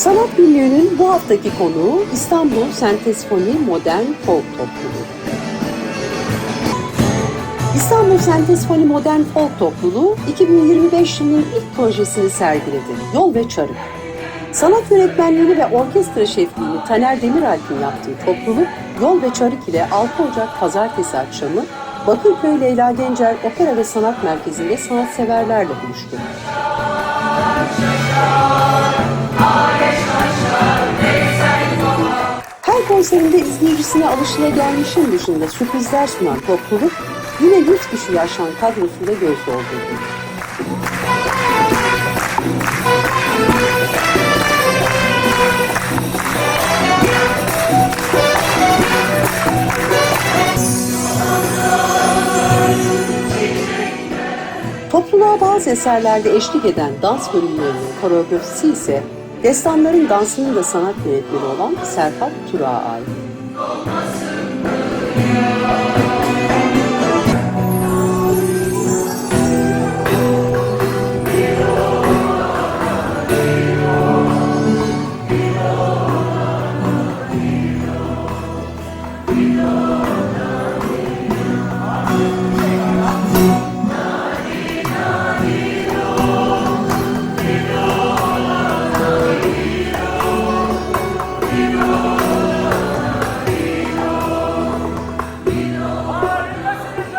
Sanat Günlüğü'nün bu haftaki konuğu İstanbul Sentezfoni Modern Folk Topluluğu. İstanbul Sentezfoni Modern Folk Topluluğu 2025 yılının ilk projesini sergiledi. Yol ve Çarık. Sanat yönetmenliğini ve orkestra şefliğini Taner Demiralp'in yaptığı topluluk Yol ve Çarık ile 6 Ocak Pazartesi akşamı Bakırköy Leyla Gencer Opera ve Sanat Merkezi'nde sanatseverlerle buluştu. Her konserinde izleyicisine alışılagelmişin dışında sürprizler sunan topluluk yine 100 kişi aşan kadrosuyla göz doldurdu. Topluluğa bazı eserlerde eşlik eden dans bölümlerinin koreografisi ise destanların dansının da sanat yönetmeni olan Serhat Turak'a ait.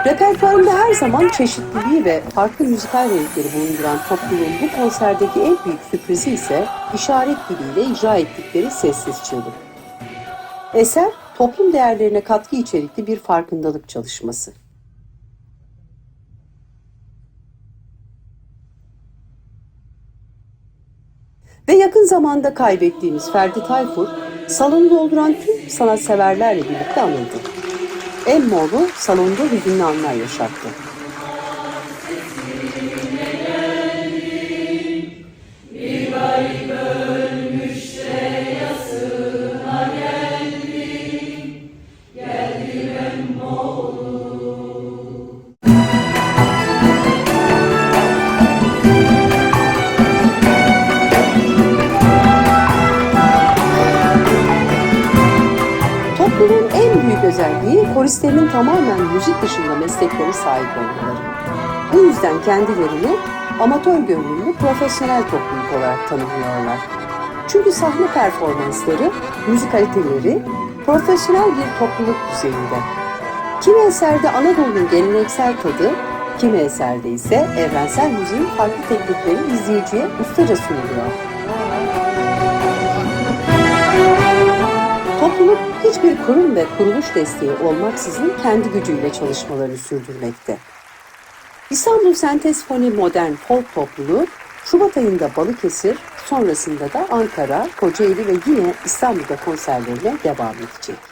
Repertuarında her zaman çeşitliliği ve farklı müzikal renkleri bulunduran topluluğun bu konserdeki en büyük sürprizi ise işaret diliyle icra ettikleri sessiz çığlık. Eser, toplum değerlerine katkı içerikli bir farkındalık çalışması. Ve yakın zamanda kaybettiğimiz Ferdi Tayfur, salonu dolduran tüm sanatseverlerle birlikte anıldı. Emmoğlu salonda hüzünlü anlar yaşattı. Özelliği koristlerin tamamen müzik dışında meslekleri sahip olmaları. Bu yüzden kendilerini amatör gönüllü profesyonel topluluk olarak tanımlıyorlar. Çünkü sahne performansları, müzikaliteleri profesyonel bir topluluk düzeyinde. Kimi eserde Anadolu'nun geleneksel tadı, kimi eserde ise evrensel müziğin farklı teknikleri izleyiciye ustaca sunuluyor. Topluluk hiçbir kurum ve kuruluş desteği olmaksızın kendi gücüyle çalışmalarını sürdürmekte. İstanbul Sentezfoni Modern Folk Topluluğu Şubat ayında Balıkesir, sonrasında da Ankara, Kocaeli ve yine İstanbul'da konserlerine devam edecek.